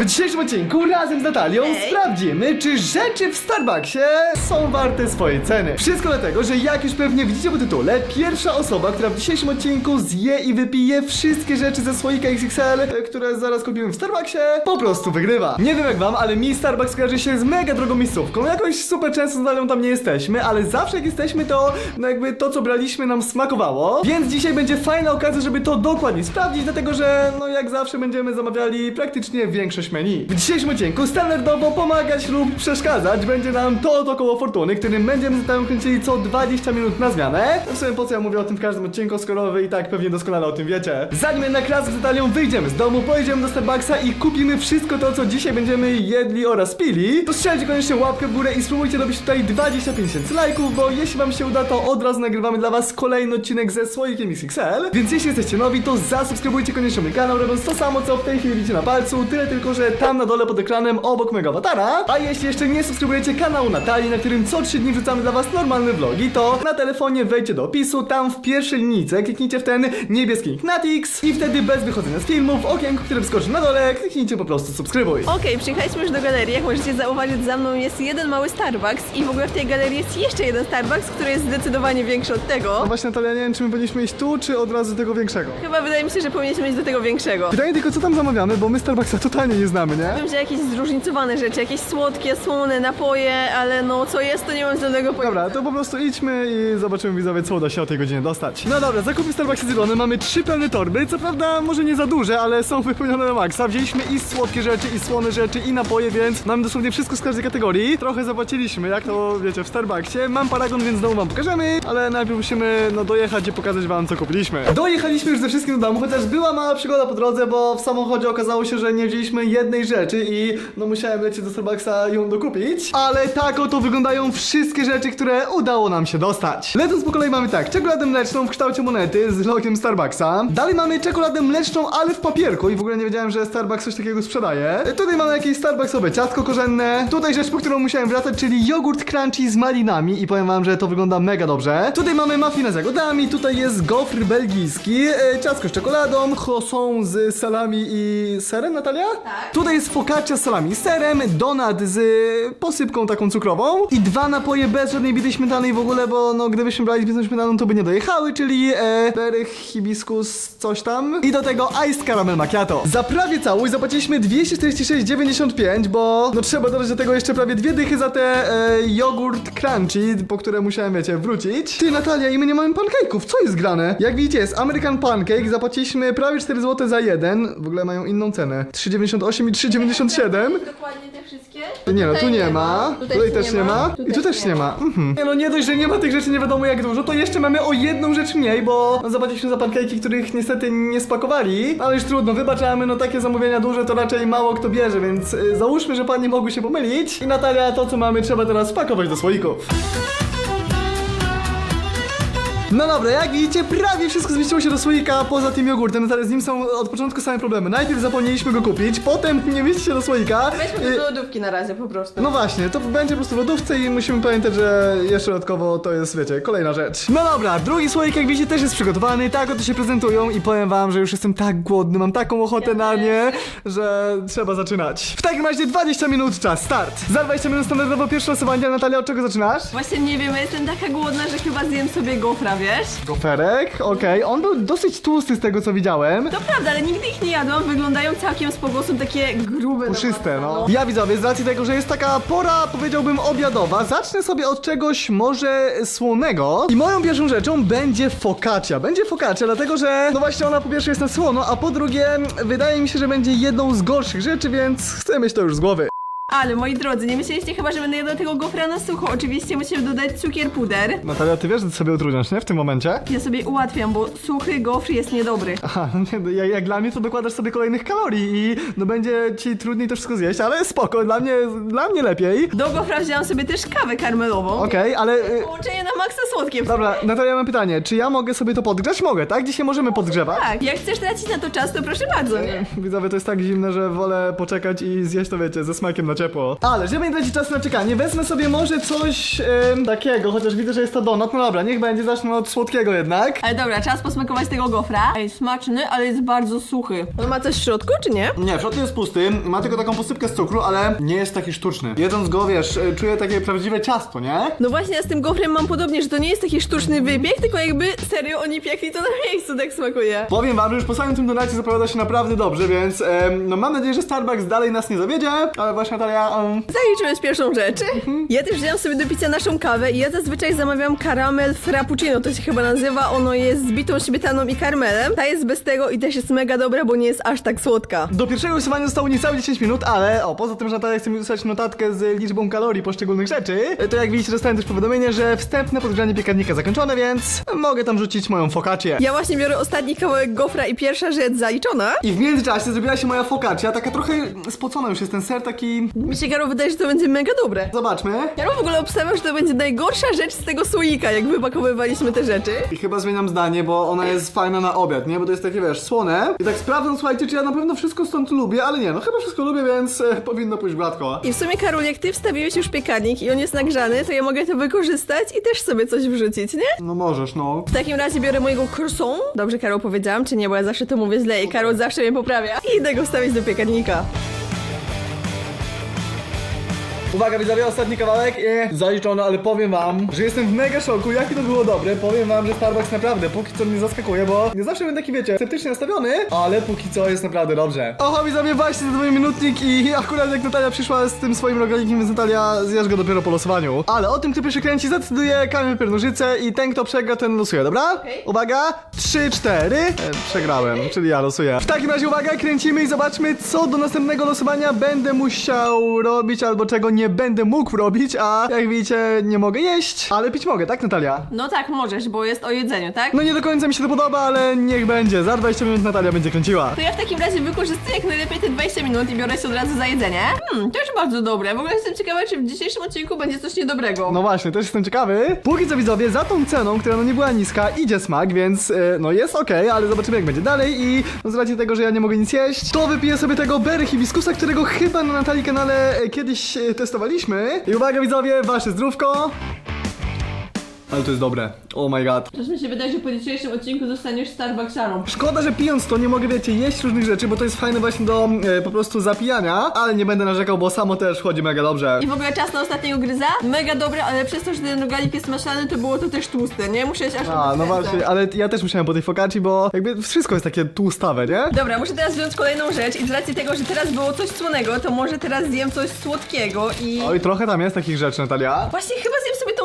W dzisiejszym odcinku razem z Natalią sprawdzimy, czy rzeczy w Starbucksie są warte swojej ceny. Wszystko dlatego, że jak już pewnie widzicie po tytule, pierwsza osoba, która w dzisiejszym odcinku zje i wypije wszystkie rzeczy ze słoika XXL, e, które zaraz kupimy w Starbucksie, po prostu wygrywa. Nie wiem jak wam, ale mi Starbucks kojarzy się z mega drogą miejscówką. Jakoś super często z Natalią tam nie jesteśmy, ale zawsze jak jesteśmy, to no jakby to, co braliśmy nam smakowało. Więc dzisiaj będzie fajna okazja, żeby to dokładnie sprawdzić, dlatego że no jak zawsze będziemy zamawiali praktycznie większość menu. W dzisiejszym odcinku standardowo pomagać lub przeszkadzać będzie nam to od około fortuny, którym będziemy z Natalią kręcili co 20 minut na zmianę. No w sumie po co ja mówię o tym w każdym odcinku, skoro wy i tak pewnie doskonale o tym wiecie. Zanim jednak raz z wyjdziemy z domu, pojedziemy do Starbucksa i kupimy wszystko to, co dzisiaj będziemy jedli oraz pili, to strzelcie koniecznie łapkę w górę i spróbujcie robić tutaj 25 tysięcy lajków, bo jeśli wam się uda, to od razu nagrywamy dla was kolejny odcinek ze słoikiem XXL. Więc jeśli jesteście nowi, to zasubskrybujcie koniecznie mój kanał, robiąc to samo, co w tej chwili widzicie na palcu, tyle tylko, że tam na dole pod ekranem obok mego awatara. A jeśli jeszcze nie subskrybujecie kanału Natalii, na którym co 3 dni wrzucamy dla was normalne vlogi, to na telefonie wejdźcie do opisu, tam w pierwszej linijce kliknijcie w ten niebieski link Natix i wtedy bez wychodzenia z filmu, w okienku, które wyskoczy na dole, kliknijcie po prostu subskrybuj. Okej, przyjechaliśmy już do galerii. Jak możecie zauważyć, za mną jest jeden mały Starbucks i w ogóle w tej galerii jest jeszcze jeden Starbucks, który jest zdecydowanie większy od tego. No właśnie Natalia, nie wiem czy my powinniśmy iść tu, czy od razu do tego większego. Chyba wydaje mi się, że powinniśmy iść do tego większego. Pytanie tylko co tam zamawiamy, bo my Starbucksa totalnie nie znamy, nie? Wiem, że jakieś zróżnicowane rzeczy, jakieś słodkie, słone napoje, ale no co jest, to nie mam żadnego pojęcia. Dobra, to po prostu idźmy i zobaczymy widzowie, co uda się o tej godzinie dostać. No dobra, zakupy w Starbucksie zrobione, mamy trzy pełne torby, co prawda może nie za duże, ale są wypełnione na maksa. Wzięliśmy i słodkie rzeczy, i słone rzeczy, i napoje, więc mamy dosłownie wszystko z każdej kategorii. Trochę zapłaciliśmy, jak to wiecie, w Starbucksie. Mam paragon, więc znowu wam pokażemy, ale najpierw musimy no dojechać i pokazać wam, co kupiliśmy. Dojechaliśmy już ze wszystkim do domu, chociaż była mała przygoda po drodze, bo w samochodzie okazało się, że nie wzięliśmy jednej rzeczy i no musiałem lecieć do Starbucksa ją dokupić. Ale tak oto wyglądają wszystkie rzeczy, które udało nam się dostać. Lecąc po kolei mamy tak, czekoladę mleczną w kształcie monety z logiem Starbucksa. Dalej mamy czekoladę mleczną, ale w papierku i w ogóle nie wiedziałem, że Starbucks coś takiego sprzedaje. Tutaj mamy jakieś Starbucksowe ciastko korzenne. Tutaj rzecz, po którą musiałem wracać, czyli jogurt crunchy z malinami i powiem wam, że to wygląda mega dobrze. Tutaj mamy muffina z jagodami, tutaj jest gofr belgijski, e, ciastko z czekoladą, croissant z salami i serem, Natalia? Tak. Tutaj jest focaccia z salami serem, donut z posypką taką cukrową i dwa napoje bez żadnej bitej śmietany w ogóle, bo no gdybyśmy brali z bitą śmietaną, to by nie dojechały, czyli e, berych, hibiskus, coś tam. I do tego iced caramel macchiato. Za prawie całość zapłaciliśmy 246,95, bo no trzeba dodać do tego jeszcze prawie dwie dychy za te e, jogurt crunchy, po które musiałem, wiecie, wrócić. Ty, Natalia, i my nie mamy pancake'ów, co jest grane? Jak widzicie, jest American Pancake, zapłaciliśmy prawie 4 zł za jeden, w ogóle mają inną cenę. 3,98 i 3,97. Dokładnie te wszystkie? Nie no, tu nie ma, tutaj, też nie ma i tu też nie ma. Mhm. Nie no, nie dość, że nie ma tych rzeczy nie wiadomo jak dużo, to jeszcze mamy o jedną rzecz mniej, bo no, zapłaciliśmy za pancake'i, których niestety nie spakowali, ale już trudno, wybaczamy, no takie zamówienia duże to raczej mało kto bierze, więc y, załóżmy, że panie mogły się pomylić i Natalia, to co mamy trzeba teraz spakować do słoików. No dobra, jak widzicie, prawie wszystko zmieściło się do słoika poza tym jogurtem, ale z nim są od początku same problemy. Najpierw zapomnieliśmy go kupić, potem nie mieści się do słoika. Weźmy to do lodówki na razie po prostu. no właśnie, to będzie po prostu w lodówce i musimy pamiętać, że jeszcze dodatkowo to jest, wiecie, kolejna rzecz. No dobra, drugi słoik, jak widzicie, też jest przygotowany, tak oto się prezentują i powiem wam, że już jestem tak głodny, mam taką ochotę Ja na nie, że trzeba zaczynać. W takim razie 20 minut, czas, start. Za 20 minut standardowo pierwsze losowanie, Natalia, od czego zaczynasz? Właśnie nie wiem, ja jestem taka głodna, że chyba zjem sobie gofra, wiesz? Goferek, okej, on był dosyć tłusty z tego, co widziałem. To prawda, ale nigdy ich nie jadłam, wyglądają całkiem spoko, są takie grube. Puszyste, no. maksa, Ja widzowie, z racji tego, że jest taka pora, powiedziałbym, obiadowa, zacznę sobie od czegoś może słonego. I moją pierwszą rzeczą będzie focaccia. Będzie focaccia, dlatego że, no właśnie ona po pierwsze jest na słono, a po drugie, wydaje mi się, że będzie jedną z gorszych rzeczy, więc chcę mieć to już z głowy. Ale moi drodzy, nie myśleliście chyba, że będę jadła tego gofra na sucho. Oczywiście musimy dodać cukier puder. Natalia, ty wiesz, że ty sobie utrudniasz, nie? W tym momencie? Ja sobie ułatwiam, bo suchy gofr jest niedobry. Aha, no nie, no, jak, jak dla mnie to dokładasz sobie kolejnych kalorii i no będzie ci trudniej to wszystko zjeść, ale spoko, dla mnie, dla mnie lepiej. Do gofra wzięłam sobie też kawę karmelową. Okej, ale... y, Połączenie na maksa słodkie. Dobra, Natalia, mam pytanie, czy ja mogę sobie to podgrzać? Mogę, tak? Dzisiaj możemy podgrzewać? Tak, jak chcesz tracić na to czas, to proszę bardzo, nie? Widzowie, to jest tak zimne, że wolę poczekać i zjeść to, wiecie, ze smakiem na ciepło. Ciepło. Ale żeby nie tracić czasu na czekanie, wezmę sobie może coś em, takiego, chociaż widzę, że jest to donut. No dobra, niech będzie, zacznę od słodkiego jednak. Ale dobra, czas posmakować tego gofra. Ej, smaczny, ale jest bardzo suchy. On ma coś w środku, czy nie? Nie, w środku jest pusty, ma tylko taką posypkę z cukru, ale nie jest taki sztuczny. Jedząc go, wiesz, e, czuję takie prawdziwe ciasto, nie? No właśnie, ja z tym gofrem mam podobnie, że to nie jest taki sztuczny wybieg, tylko jakby serio oni piekli to na miejscu, tak smakuje. Powiem wam, że już po samym tym donacie zapowiada się naprawdę dobrze, więc em, no mam nadzieję, że Starbucks dalej nas nie zawiedzie, ale właśnie Natalia, um, Zaliczymy z pierwszą rzeczy. Ja też wziąłem sobie do picia naszą kawę i ja zazwyczaj zamawiam karamel frappuccino, to się chyba nazywa. Ono jest z bitą śmietaną i karmelem. Ta jest bez tego i też jest mega dobra, bo nie jest aż tak słodka. Do pierwszego losowania zostało niecałe 10 minut, ale o, poza tym, że Natalia chce mi wysłać notatkę z liczbą kalorii poszczególnych rzeczy, to jak widzicie dostałem też powiadomienie, że wstępne podgrzanie piekarnika zakończone, więc mogę tam rzucić moją focaccię. Ja właśnie biorę ostatni kawałek gofra i pierwsza rzecz zaliczona. I w międzyczasie zrobiła się moja focaccia, taka trochę spocona już jest ten ser taki... Mi się Garo wydaje, że to będzie mega dobre. Zobaczmy. Ja w ogóle obstawiam, że to będzie najgorsza rzecz z tego słoika, jak wypakowywaliśmy te rzeczy. I chyba zmieniam zdanie, bo ona jest fajna na obiad, nie? Bo to jest takie, wiesz, słone. I tak sprawdzam, słuchajcie, czy ja na pewno wszystko stąd lubię, ale nie, no chyba wszystko lubię, więc e, powinno pójść gładko. I w sumie, Karol, jak ty wstawiłeś już piekarnik i on jest nagrzany, to ja mogę to wykorzystać i też sobie coś wrzucić, nie? No możesz, no. W takim razie biorę mojego croissant. Dobrze, Karol, powiedziałam, czy nie? Bo ja zawsze to mówię źle i Karol zawsze mnie poprawia. I idę go wstawić do piekarnika. Uwaga, widzowie, ostatni kawałek i zaliczony, ale powiem wam, że jestem w mega szoku, jakie to było dobre. Powiem wam, że Starbucks naprawdę póki co mnie zaskakuje, bo nie zawsze będę taki, wiecie, sceptycznie nastawiony, ale póki co jest naprawdę dobrze. Oho, widzowie, właśnie za minutnik i akurat jak Natalia przyszła z tym swoim rogalikiem, więc Natalia zjesz go dopiero po losowaniu. Ale o tym, kto pierwszy kręci, zdecyduje kamień papier, nożyce i ten, kto przegra, ten losuje, dobra? Okej. Uwaga, 3, 4. E, przegrałem, czyli ja losuję. W takim razie uwaga, kręcimy i zobaczmy, co do następnego losowania będę musiał robić albo czego nie będę mógł robić, a jak widzicie, nie mogę jeść, ale pić mogę, tak Natalia? No tak, możesz, bo jest o jedzeniu, tak? No nie do końca mi się to podoba, ale niech będzie. Za 20 minut Natalia będzie kręciła. To ja w takim razie wykorzystuję jak najlepiej te 20 minut i biorę się od razu za jedzenie. Hmm, też bardzo dobre. W ogóle jestem ciekawa, czy w dzisiejszym odcinku będzie coś niedobrego. No właśnie, też jestem ciekawy. Póki co widzowie, za tą ceną, która no nie była niska, idzie smak, więc e, no jest okej, ale zobaczymy jak będzie dalej i no, z racji tego, że ja nie mogę nic jeść, to wypiję sobie tego berry hibiskusa, którego chyba na Natalii kanale e, kiedyś e, testowaliśmy. I uwaga widzowie, wasze zdrówko. Ale to jest dobre. Oh my god. Też mi się wydaje, że po dzisiejszym odcinku zostaniesz Starbucksarą. Szkoda, że pijąc to nie mogę, wiecie, jeść różnych rzeczy, bo to jest fajne właśnie do e, po prostu zapijania, ale nie będę narzekał, bo samo też chodzi mega dobrze. I w ogóle czas na ostatniego gryza? Mega dobre, ale przez to, że ten rogalik jest maślany, to było to też tłuste, nie? Muszę jeść aż A, no właśnie, ale ja też musiałem po tej focacci, bo jakby wszystko jest takie tłustawe, nie? Dobra, muszę teraz wziąć kolejną rzecz i z racji tego, że teraz było coś słonego, to może teraz zjem coś słodkiego i... Oj, trochę tam jest takich rzeczy, Natalia. Właśnie chyba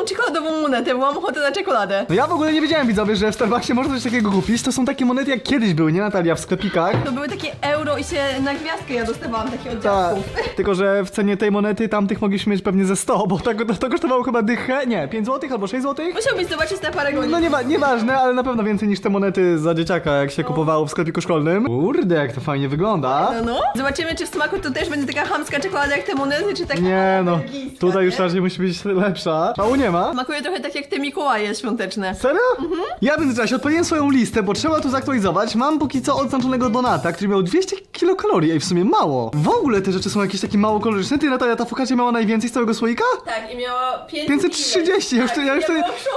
tą czekoladową monetę, bo mam ochotę na czekoladę. No ja w ogóle nie wiedziałem, widzowie, że w Starbucksie można coś takiego kupić. To są takie monety jak kiedyś były, nie Natalia, w sklepikach. To były takie euro i się na gwiazdkę ja dostawałam takie od Tak, dziadków. tylko że w cenie tej monety tamtych mogliśmy mieć pewnie ze 100, bo to, to, to kosztowało chyba dychę, nie, 5 zł albo 6 zł. Musiałbyś zobaczyć na parę godzin. No nie, nieważne, ale na pewno więcej niż te monety za dzieciaka, jak się kupowało w sklepiku szkolnym. Kurde, jak to fajnie wygląda. No, no. Zobaczymy, czy w smaku to też będzie taka chamska czekolada jak te monety, czy taka Nie no, belgijska, tutaj już nie? raczej musi być lepsza. A u nie ma. Smakuje trochę tak jak te Mikołaje świąteczne. Serio? Ja w międzyczasie odpaliłem swoją listę, bo trzeba tu zaktualizować. Mam póki co odznaczonego donata, który miał 200 kilokalorii, ej w sumie mało. W ogóle te rzeczy są jakieś takie mało kaloryczne. Ty Natalia, ta focaccia miała najwięcej z całego słoika? Tak, i miała 500 530, ja już, to, ja, już to,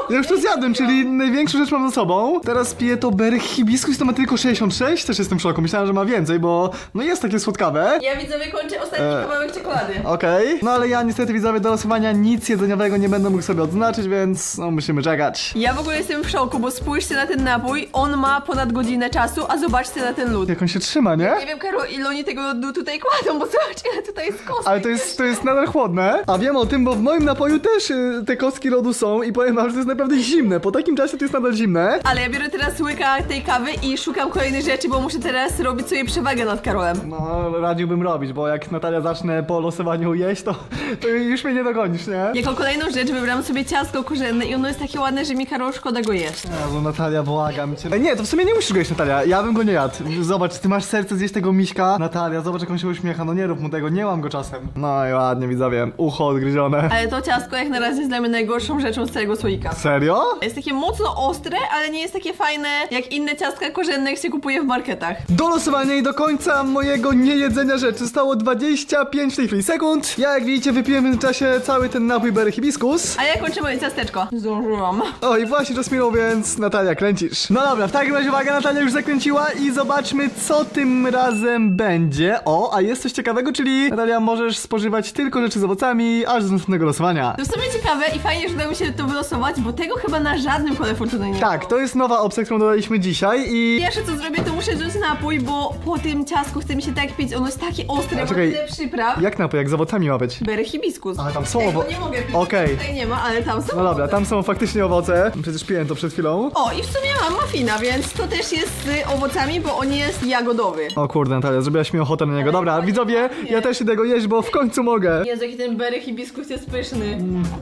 ja już to zjadłem, czyli największą rzecz mam za sobą. Teraz piję to berry hibiskus, to ma tylko 66, też jestem w szoku, myślałem, że ma więcej, bo no jest takie słodkawe. Ja widzowie kończę ostatni E. kawałek czekolady. Okej, no ale ja niestety widzowie do losowania nic jedzeniowego nie będę mógł sobie odznaczyć, więc no musimy czekać. Ja w ogóle jestem w szoku, bo spójrzcie na ten napój, on ma ponad godzinę czasu, a zobaczcie na ten lód. Jak on się trzyma, nie? Nie wiem, Karol, ile oni tego lodu tutaj kładą, bo zobaczcie, ile tutaj jest kostek. Ale to jest, to jest nadal chłodne. A wiem o tym, bo w moim napoju też y, te kostki lodu są i powiem wam, że to jest naprawdę zimne. Po takim czasie to jest nadal zimne. Ale ja biorę teraz łyka tej kawy i szukam kolejnych rzeczy, bo muszę teraz robić sobie przewagę nad Karolem. No, radziłbym robić, bo jak Natalia zacznę po losowaniu jeść, to, to już mnie nie dogonisz, nie? Jako kolejną rzecz wybrałam sobie ciastko korzenne i ono jest takie ładne, że mi Karol szkoda go jeść. Jezu, Natalia, błagam cię. E, Nie, to w sumie nie musisz go jeść, Natalia. Ja bym go nie jadł. Zobacz, ty masz serce zjeść tego miśka. Natalia, zobacz jak on się uśmiecha, no nie rób mu tego, nie mam go czasem. No i ładnie, widzowie, ucho odgryzione. Ale to ciastko jak na razie jest dla mnie najgorszą rzeczą z całego słoika. Serio? Jest takie mocno ostre, ale nie jest takie fajne jak inne ciastka korzenne, jak się kupuje w marketach. Do losowania i do końca mojego niejedzenia rzeczy zostało 25 w tej chwili sekund. Ja jak widzicie wypiłem w międzyczasie cały ten napój Berry Hibiskus. A ja kończę moje ciasteczko. Zdążyłam. O i właśnie czas minął, więc Natalia kręcisz. No dobra, w takim razie uwaga, Natalia już zakręciła i zobaczmy co tym razem będzie. O, a jest coś ciekawego, czyli Natalia możesz spożywać tylko rzeczy z owocami aż do następnego losowania. To w sumie ciekawe i fajnie, że udało mi się to wylosować, bo tego chyba na żadnym kole fortuny nie Tak, było. to jest nowa opcja, którą dodaliśmy dzisiaj i... Pierwsze co zrobię, to muszę wziąć napój, bo po tym ciastku chce mi się tak pić. Ono jest takie ostre, ma czekaj, tyle przypraw. Jak napój, jak z owocami ma być? Berry hibiskus. Ale tam są Tego nie mogę pić. Okej. Tutaj nie ma, ale tam są No dobra, tam są faktycznie owoce. Przecież piłem to przed chwilą. O, i w sumie mam muffina, więc to też jest z owocami, bo on jest jagodowy. O kurde, Natalia, zrobiłaś mi ochotę na niego. Dobra, Ale widzowie, ja też idę go jeść, bo w końcu mogę. Jezu, jaki ten berry hibiskus jest pyszny.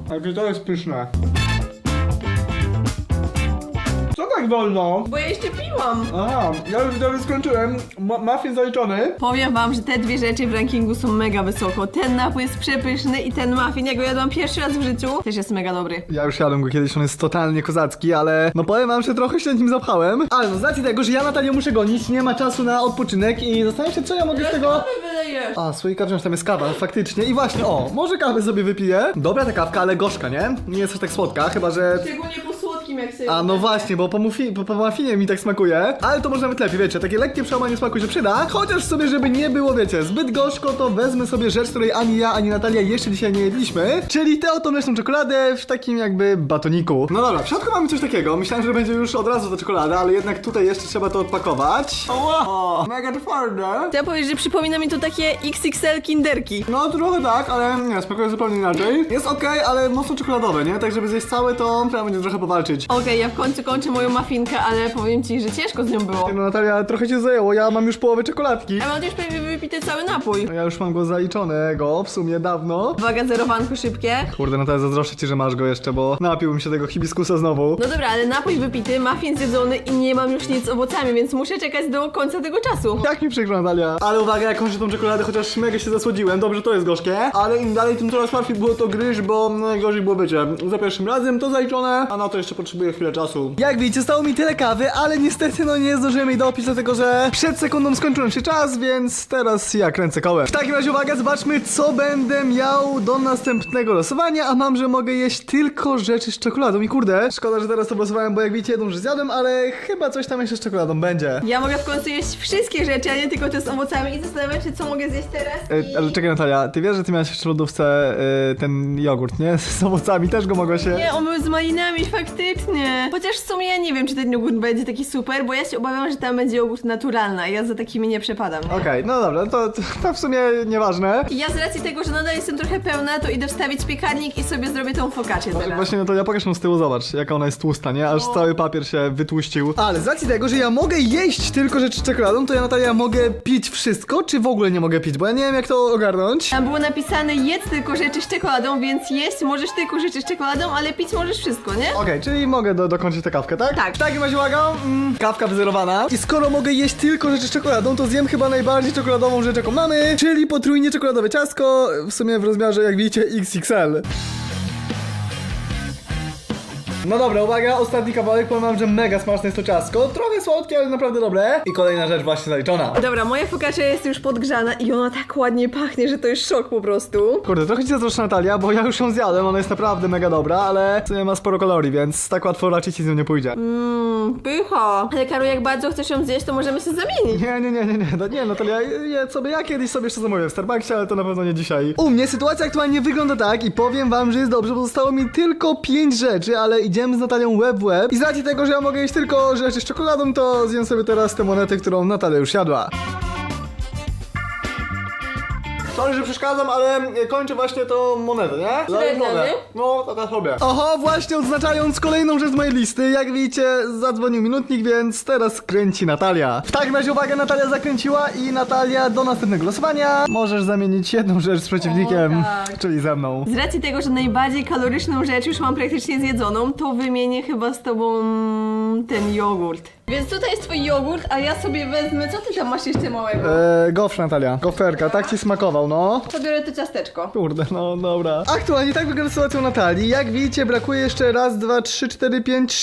Ale to jest pyszne. Co tak wolno? Bo ja jeszcze piłam. Aha, ja już widzowie skończyłem. Ma muffin zaliczony. Powiem wam, że te dwie rzeczy w rankingu są mega wysoko. Ten napój jest przepyszny i ten muffin, jak go jadłam pierwszy raz w życiu, też jest mega dobry. Ja już jadłem go kiedyś, on jest totalnie kozacki, ale no powiem wam, że trochę się nim zapchałem. Ale no z racji tego, że ja Natalię muszę gonić, nie ma czasu na odpoczynek i zastanawiam się, co ja mogę z tego... wylejesz. A, słoika wziąć, tam jest kawa, faktycznie. I właśnie, o, może kawę sobie wypiję. Dobra ta kawka, ale gorzka, nie? Nie jest aż tak słodka, chyba że... Szczególnie po jak sobie... A no właśnie, bo po, mufi, po, po muffinie mi tak smakuje. Ale to może nawet lepiej, wiecie, takie lekkie przełamanie smaku się przyda. Chociaż sobie, żeby nie było, wiecie, zbyt gorzko, to wezmę sobie rzecz, której ani ja, ani Natalia jeszcze dzisiaj nie jedliśmy. Czyli tę oto mleczną czekoladę w takim jakby batoniku. No dobra, w środku mamy coś takiego. Myślałem, że będzie już od razu ta czekolada, ale jednak tutaj jeszcze trzeba to odpakować. O, mega twarde. Chciałam powiedzieć, że przypomina mi to takie XXL kinderki. No trochę tak, ale nie, smakuje zupełnie inaczej. Jest okej, ale mocno czekoladowe, nie? Tak żeby zjeść całe, to trzeba będzie trochę powalczyć. Okej, ja w końcu kończę moją muffinkę, ale powiem ci, że ciężko z nią było. No Natalia, trochę cię zajęło, ja mam już połowę czekoladki. Ja mam już prawie wypity cały napój. No ja już mam go zaliczonego, w sumie dawno. Uwaga, zerowanko szybkie. Kurde, Natalia, zazdroszczę ci, że masz go jeszcze, bo napiłbym się tego hibiskusa znowu. No dobra, ale napój wypity, muffin zjedzony i nie mam już nic z owocami, więc muszę czekać do końca tego czasu. Jak mi przykro, Natalia. Ale uwaga, jak kończę tą czekoladę, chociaż mega się zasłodziłem, dobrze, to jest gorzkie. Ale im dalej, tym coraz łatwiej było to gryźć, bo najgorzej było, wiecie, za pierwszym razem to zaliczone, a na to jeszcze potrzebuję chwilę czasu. Jak widzicie, stało mi tyle kawy, ale niestety, no nie zdążyłem jej dopić, dlatego że przed sekundą skończył się czas, więc teraz ja kręcę kołem. W takim razie, uwaga, zobaczmy, co będę miał do następnego losowania, a mam, że mogę jeść tylko rzeczy z czekoladą i kurde, szkoda, że teraz to losowałem, bo jak widzicie, jedną już zjadłem, ale chyba coś tam jeszcze z czekoladą będzie. Ja mogę w końcu jeść wszystkie rzeczy, a nie tylko te z owocami i zastanawiam się, co mogę zjeść teraz. I... E, ale czekaj Natalia, ty wiesz, że ty miałeś jeszcze w lodówce e, ten jogurt, nie? Z owocami, też go mogę się... Nie, on był z malinami, faktycznie. Chociaż w sumie ja nie wiem, czy ten jogurt będzie taki super, bo ja się obawiam, że tam będzie jogurt naturalny, a ja za takimi nie przepadam. Nie? Okej, no dobra, to, to w sumie nieważne. I ja z racji tego, że nadal jestem trochę pełna, to idę wstawić piekarnik i sobie zrobię tą focaccię teraz. Właśnie, no to ja pokażę z tyłu, zobacz, jaka ona jest tłusta, nie? Aż cały papier się wytłuścił. Ale z racji tego, że ja mogę jeść tylko rzeczy z czekoladą, to ja Natalia mogę pić wszystko, czy w ogóle nie mogę pić? Bo ja nie wiem, jak to ogarnąć. Tam było napisane jedz tylko rzeczy z czekoladą, więc jeść możesz tylko rzeczy z czekoladą, ale pić możesz wszystko, nie? Okej, czyli mogę do, dokończyć tę kawkę, tak? Tak. W takim razie uwaga, mm, kawka wyzerowana. I skoro mogę jeść tylko rzeczy z czekoladą, to zjem chyba najbardziej czekoladową rzecz, jaką mamy, czyli potrójnie czekoladowe ciastko, w sumie w rozmiarze, jak widzicie, XXL. No dobra, uwaga, ostatni kawałek, powiem wam, że mega smaczne jest to ciastko, trochę słodkie, ale naprawdę dobre. I kolejna rzecz właśnie zaliczona. Dobra, moja focaccia jest już podgrzana i ona tak ładnie pachnie, że to jest szok po prostu. Kurde, trochę ci zazdroszczę Natalia, bo ja już ją zjadłem, ona jest naprawdę mega dobra, ale w sumie ma sporo kalorii, więc tak łatwo raczej ci z nią nie pójdzie. Mmm, pycha. Ale Karu, jak bardzo chcesz ją zjeść, to możemy się zamienić. Nie, nie, nie, nie, nie, no, nie Natalia, je sobie, ja kiedyś sobie jeszcze zamówię w Starbucksie, ale to na pewno nie dzisiaj. U mnie sytuacja aktualnie wygląda tak i powiem wam, że jest dobrze, bo zostało mi tylko 5 rzeczy, ale idziemy z Natalią łeb w łeb i z racji tego, że ja mogę jeść tylko rzeczy z czekoladą, to zjem sobie teraz tę monetę, którą Natalia już jadła. Sorry, że przeszkadzam, ale kończę właśnie tą monetę, nie? Zaliczone? No, taka sobie. Oho, właśnie odznaczając kolejną rzecz z mojej listy, jak widzicie, zadzwonił minutnik, więc teraz kręci Natalia. W takim razie uwaga, Natalia zakręciła i Natalia do następnego losowania możesz zamienić jedną rzecz z przeciwnikiem, O, tak. czyli ze mną. Z racji tego, że najbardziej kaloryczną rzecz już mam praktycznie zjedzoną, to wymienię chyba z tobą ten jogurt. Więc tutaj jest twój jogurt, a ja sobie wezmę, co ty tam masz jeszcze małego? Eee, gofr Natalia, goferka, tak ci smakował, no. Pobiorę to ciasteczko. Kurde, no dobra. Aktualnie tak wygląda sytuacja u Natalii. Jak widzicie, brakuje jeszcze raz, dwa, trzy, cztery, pięć,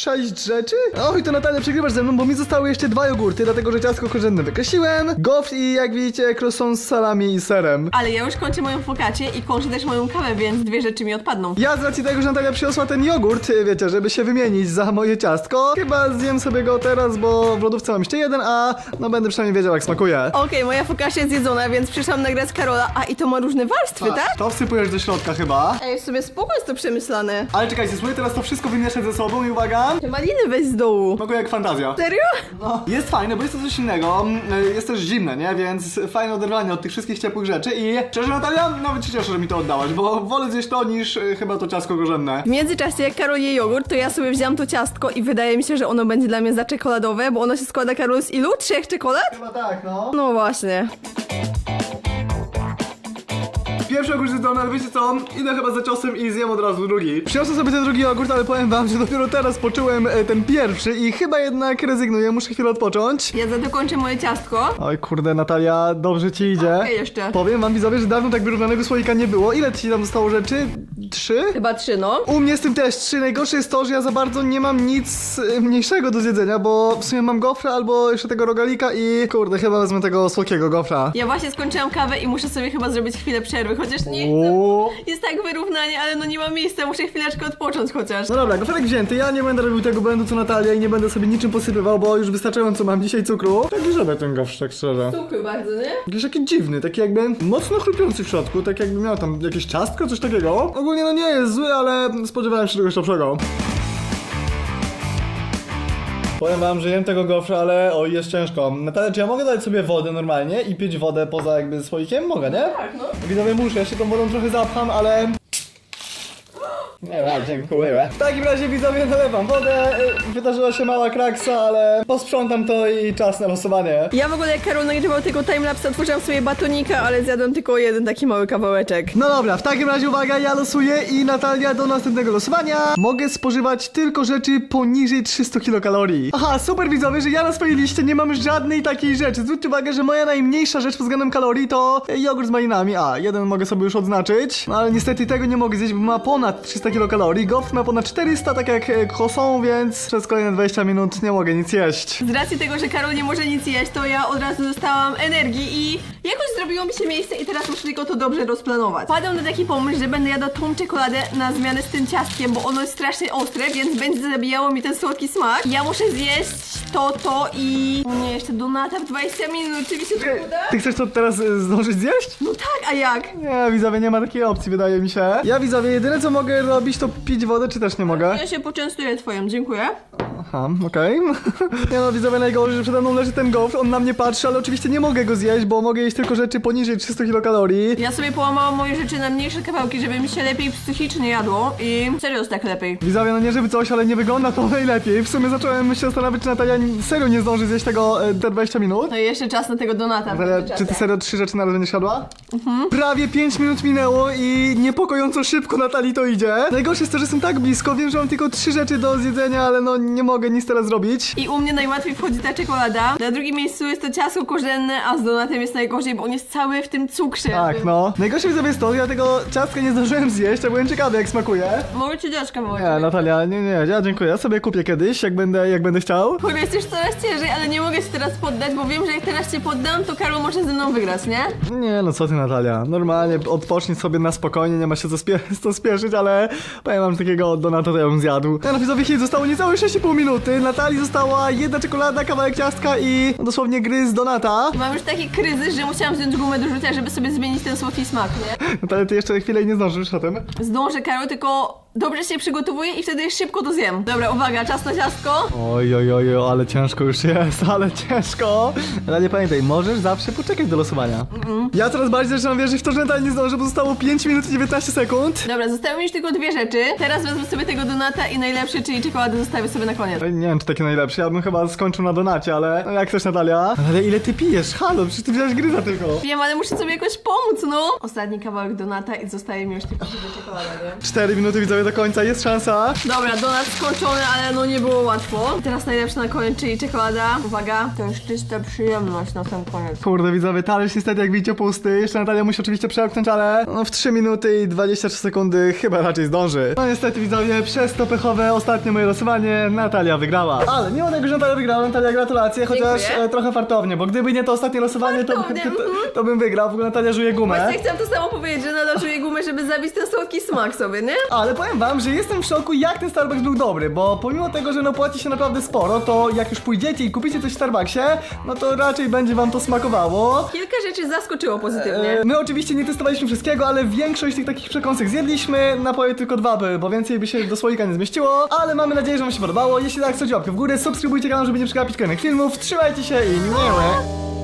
sześć rzeczy. Oj, to Natalia, przegrywasz ze mną, bo mi zostały jeszcze dwa jogurty, dlatego że ciastko korzenne wykreśliłem. Gofr i jak widzicie, croissant z salami i serem. Ale ja już kończę moją fokację i kończę też moją kawę, więc dwie rzeczy mi odpadną. Ja z racji tego, że Natalia przyniosła ten jogurt, wiecie, żeby się wymienić za moje ciastko, chyba zjem sobie go teraz, bo w lodówce mam jeszcze jeden, a no będę przynajmniej wiedział jak smakuje. Okej, moja fokacja jest jedzona, więc przyszłam nagrać Karola. A i to ma różne warstwy, tak? To wsypujesz do środka chyba. Ej, w sobie spoko jest to przemyślane. Ale czekajcie, spróbuję teraz to wszystko wymieszać ze sobą i uwaga. Te maliny weź z dołu. Smakuje jak fantazja. Serio? No, jest fajne, bo jest to coś innego. Mm, Jest też zimne, nie? Więc fajne oderwanie od tych wszystkich ciepłych rzeczy i szczerze Natalia, nawet się cieszę, że mi to oddałaś, bo wolę zjeść to niż y, chyba to ciastko korzenne. W międzyczasie, jak Karol je jogurt, to ja sobie wziąłam to ciastko i wydaje mi się, że ono będzie dla mnie za czekoladowe, bo ono się składa, Karol, z ilu? Trzech czekolad? Chyba tak, no. No właśnie. Pierwszy jogurt jest dony, ale wiecie co? Idę chyba za ciosem i zjem od razu drugi. Przyniosłem sobie ten drugi jogurt, ale powiem wam, że dopiero teraz poczułem e, ten pierwszy i chyba jednak rezygnuję, muszę chwilę odpocząć. Ja zadokończę moje ciastko. Oj kurde Natalia, dobrze ci idzie. Okej, jeszcze. Powiem wam widzowie, że dawno tak wyrównanego słoika nie było. Ile ci tam zostało rzeczy? Trzy? Chyba trzy, no. U mnie z tym też trzy. Najgorsze jest to, że ja za bardzo nie mam nic e, mniejszego do zjedzenia, bo w sumie mam gofra albo jeszcze tego rogalika i kurde, chyba wezmę tego słokiego gofra. Ja właśnie skończyłam kawę i muszę sobie chyba zrobić chwilę przerwy, chociaż nie chcę. Uuu. Jest tak wyrównanie, ale no nie ma miejsca, muszę chwileczkę odpocząć chociaż. No dobra, goferek wzięty, ja nie będę robił tego błędu co Natalia i nie będę sobie niczym posypywał, bo już wystarczająco mam dzisiaj cukru. Taki żeby ten gofr, tak szczerze. Cukru bardzo, nie? Jakiś taki dziwny, taki jakby mocno chrupiący w środku, tak jakby miał tam jakieś ciastko, coś takiego. Ogólnie no nie jest zły, ale spodziewałem się czegoś lepszego. Powiem wam, że jem tego gofra, ale oj, jest ciężko. Natalia, czy ja mogę dać sobie wodę normalnie i pić wodę poza jakby słoikiem? Mogę, nie? Tak, no. Widzowie muszę, ja się tą wodą trochę zapcham, ale... Nie wiem, dziękuję. W takim razie widzowie nalewam wodę, y, wydarzyła się mała kraksa, ale posprzątam to i czas na losowanie. Ja w ogóle jak Karol nagrywał tego timelapse, otworzyłam sobie batonika, ale zjadłam tylko jeden taki mały kawałeczek. No dobra, w takim razie uwaga, ja losuję i Natalia do następnego losowania. Mogę spożywać tylko rzeczy poniżej 300 kilokalorii. Aha, super widzowie, że ja na swojej liście nie mam żadnej takiej rzeczy. Zwróćcie uwagę, że moja najmniejsza rzecz pod względem kalorii to jogurt z malinami. A, jeden mogę sobie już odznaczyć, no ale niestety tego nie mogę zjeść, bo ma ponad 300 kilokalorii. Gofr ma ponad 400, tak jak e, croissant, więc przez kolejne 20 minut nie mogę nic jeść. Z racji tego, że Karol nie może nic jeść, to ja od razu dostałam energii i jakoś zrobiło mi się miejsce i teraz muszę tylko to dobrze rozplanować. Padam na taki pomysł, że będę jadła tą czekoladę na zmianę z tym ciastkiem, bo ono jest strasznie ostre, więc będzie zabijało mi ten słodki smak. Ja muszę zjeść to, to i... O nie, jeszcze donata w 20 minut, oczywiście to uda? Ty chcesz to teraz e, zdążyć zjeść? No tak, a jak? Nie, widzowie, nie ma takiej opcji, wydaje mi się. Ja, widzowie, jedyne co mogę robić, to pić wodę, czy też nie mogę? Ja się poczęstuję twoją, dziękuję. Aha, okej. nie no, widzowie, najgorzej, że przede mną leży ten gofr, on na mnie patrzy, ale oczywiście nie mogę go zjeść, bo mogę jeść tylko rzeczy poniżej 300 kilokalorii. Ja sobie połamałam moje rzeczy na mniejsze kawałki, żeby mi się lepiej psychicznie jadło i serio jest tak lepiej. Widzowie, no nie żeby coś, ale nie wygląda to najlepiej. W sumie zacząłem się zastanawiać, czy Natalia serio nie zdąży zjeść tego e, te 20 minut. No i jeszcze czas na tego donata. Natalia, czy ty serio trzy rzeczy naraz będziesz jadła? Prawie 5 minut minęło i niepokojąco szybko Natalii to idzie. Najgorsze jest to, że jestem tak blisko, wiem, że mam tylko trzy rzeczy do zjedzenia, ale no nie mogę nic teraz zrobić. I u mnie najłatwiej wchodzi ta czekolada. Na drugim miejscu jest to ciasto korzenne, a z donatem jest najgorzej, bo on jest cały w tym cukrze. Tak, no. Najgorsze widzowie jest to, ja tego ciastka nie zdążyłem zjeść, a byłem ciekawy jak smakuje. Mogę ci kawałek. Nie, Natalia, nie, nie, ja dziękuję. Ja sobie kupię kiedyś, jak będę, jak będę chciał. Chyba jest już coraz ciężej, ale nie mogę się teraz poddać, bo wiem, że jak teraz cię poddam, to Karol może ze mną wygrać, nie? Nie, no co ty Natalia, normalnie odpocznij sobie na spokojnie, nie ma się co, spie co spieszyć, ale powiem wam, że takiego donata to ja bym zjadł. Ja no widzowie, hit, zostało niecałe 6,5 minuty, Natalii została jedna czekolada, kawałek ciastka i no, dosłownie gry z donata. Mam już taki kryzys, że musiałam wziąć gumę do rzucia, żeby sobie zmienić ten słodki smak, nie? Natalia, ty jeszcze chwilę i nie zdążysz o tym. Zdążę, Karol, tylko dobrze się przygotowuję i wtedy szybko to zjem. Dobra, uwaga, czas na ciastko. Oj, oj, oj, oj, ale ciężko już jest, ale ciężko. Ale nie pamiętaj, możesz zawsze poczekać do losowania. Ja coraz bardziej zaczynam wierzyć w to, że Natalia nie zdąży, bo zostało 5 minut i 19 sekund. Dobra, zostały mi już tylko dwie rzeczy. Teraz wezmę sobie tego donata i najlepszy, czyli czekoladę zostawię sobie na koniec. Ej, Nie wiem, czy takie najlepsze, ja bym chyba skończył na donacie, ale no jak chcesz Natalia? Ale ile ty pijesz? Halo, przecież ty wziąłeś gryza tylko. Wiem, ale muszę sobie jakoś pomóc, no. Ostatni kawałek donata i zostaje mi już tylko jedna czekolada, nie? 4 minuty widzę do końca, jest szansa. Dobra, donat skończony, ale no nie było łatwo. I teraz najlepsze na koniec, czyli czekolada. Uwaga, to już czysta przyjemność na sam koniec. Kurde widzowie, talerz niestety jak widzicie pusty. Jeszcze Natalia musi oczywiście przełknąć, ale no, w 3 minuty i 23 sekundy chyba raczej zdąży. No niestety widzowie, przez to pechowe ostatnie moje losowanie Natalia wygrała. Ale mimo tego, że Natalia wygrała, Natalia gratulacje, chociaż Dziękuję. e, trochę fartownie, bo gdyby nie to ostatnie losowanie, to, Fartownie, to, mhm. to bym wygrał. W ogóle Natalia żuje gumę. Właśnie chciałam to samo powiedzieć, że nadal czuję gumę, żeby zabić ten słodki smak sobie, nie? Ale powiem wam, że jestem w szoku, jak ten Starbucks był dobry, bo pomimo tego, że no płaci się naprawdę sporo, to jak już pójdziecie i kupicie coś w Starbucksie, no to raczej będzie wam to smakowało. Kilka rzeczy zaskoczyło pozytywnie. E, My oczywiście nie testowaliśmy wszystkiego, ale większość tych takich przekąsek zjedliśmy, napoje tylko dwa były, bo więcej by się do słoika nie zmieściło, ale mamy nadzieję, że wam się podobało. Jeśli tak, to łapkę w górę, subskrybujcie kanał, żeby nie przegapić kolejnych filmów, trzymajcie się i miłe!